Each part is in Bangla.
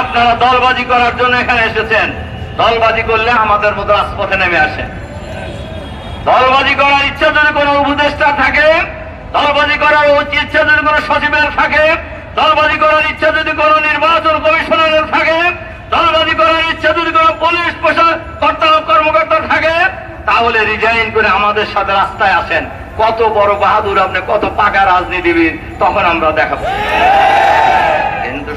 আপনারা দলবাজি করার জন্য এখানে এসেছেন। দলবাজি করলে আমাদের মতো রাজপথে নেমে আসেন। দলবাজি করার ইচ্ছা যদি কোনো উপদেষ্টা থাকে, দলবাজি করার ইচ্ছা যদি কোনো সচিবের থাকে, দলবাজি করার ইচ্ছা যদি কোনো নির্বাচন কমিশনারের থাকে, দলবাজি করার ইচ্ছা যদি কোনো পুলিশ প্রশাসন কর্তা কর্মকর্তা থাকে, তাহলে রিজাইন করে আমাদের সাথে রাস্তায় আসেন। কত বড় বাহাদুর আপনি, কত পাকা রাজনীতিবিদ, তখন আমরা দেখাবো।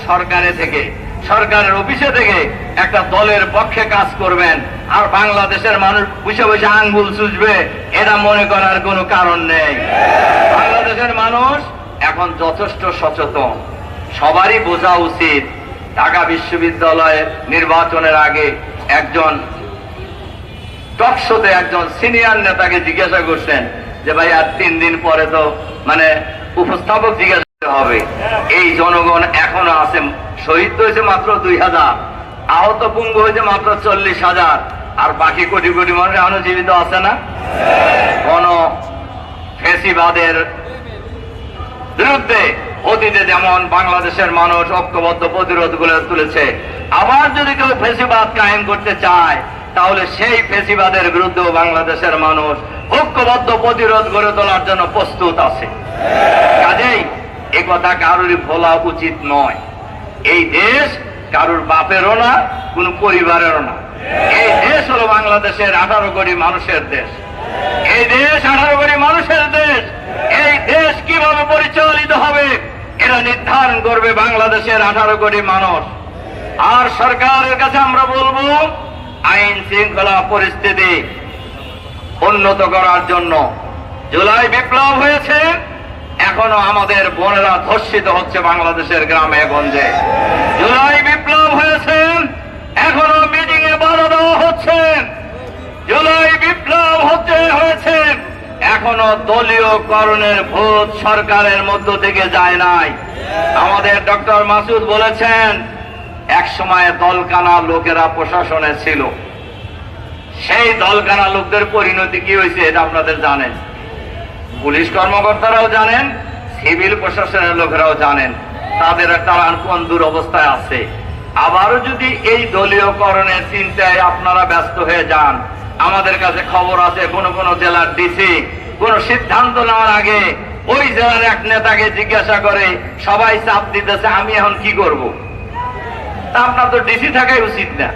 সরকারে থেকে, সরকারের অফিসে থেকে একটা দলের পক্ষে কাজ করবেন আর বাংলাদেশের মানুষ বসে বসে আঙ্গুল চুষবে, এটা মনে করার কোনো কারণ নেই। বাংলাদেশের মানুষ এখন যথেষ্ট সচেতন। সবারই বোঝা উচিত, ঢাকা বিশ্ববিদ্যালয়ের নির্বাচনের আগে একজন টকশোতে একজন সিনিয়র নেতাকে জিজ্ঞাসা করছেন যে ভাই আর তিন দিন পরে তো মানে উপস্থাপক জিজ্ঞাসা হবে। এই জনগণ এখনও আছে। শহীদ হয়েছে মাত্র দুই হাজার। আহত পুঙ্গ হয়েছে মাত্র চল্লিশ হাজার। আর বাকি কোটি কোটি মানুষ এখনও জীবিত আছে না? কোন ফেসিবাদের বিরুদ্ধে অতীতে যেমন বাংলাদেশের মানুষ ঐক্যবদ্ধ প্রতিরোধ গড়ে তুলেছে, আবার যদি কেউ ফেসিবাদ কায়েম করতে চায়, তাহলে সেই ফেসিবাদের বিরুদ্ধেও বাংলাদেশের মানুষ ঐক্যবদ্ধ প্রতিরোধ গড়ে তোলার জন্য প্রস্তুত আছে। কথা কারোরই বলা উচিত নয়। এই দেশ কারোর বাপেরও না, কোন পরিবারেরও না। এই দেশ হলো বাংলাদেশের আঠারো কোটি মানুষের দেশ। এই দেশ আঠারো কোটি মানুষের দেশ। এই দেশ কীভাবে পরিচালিত হবে, এটা নির্ধারণ করবে বাংলাদেশের আঠারো কোটি মানুষ। আর সরকারের কাছে আমরা বলব, আইন শৃঙ্খলা পরিস্থিতি উন্নত করার জন্য। জুলাই এখনও আমাদের বোনেরা ধর্ষিত হচ্ছে বাংলাদেশের গ্রামে, গঞ্জে। জুলাই বিপ্লব হয়েছে, এখনও মিটিং এ বাধা দেওয়া হচ্ছে। জুলাই বিপ্লব হচ্ছে, হয়েছে। এখনও দলীয় করণের ভোট সরকারের মধ্য থেকে যায় নাই। আমাদের ডক্টর মাসুদ বলেছেন, এক সময় দলকানা লোকেরা প্রশাসনে ছিল। সেই দলকানা লোকদের পরিণতি কি হয়েছে, এটা আপনাদের জানেন। পুলিশ কর্মকর্তারাও জানেন সিভিল প্রশাসনের লোকেরাও জানেন, তাদের তারা কোন দুরবস্থায় আছে। আবারও যদি এই দলীয়করণের চিন্তায় আপনারা ব্যস্ত হয়ে যান, আমাদের কাছে খবর আছে কোন কোন জেলার ডিসি কোন সিদ্ধান্ত নেওয়ার আগে ওই জেলার এক নেতাকে জিজ্ঞাসা করে, সবাই চাপ দিতেছে, আমি এখন কি করব? তা আপনার তো ডিসি থাকাই উচিত না।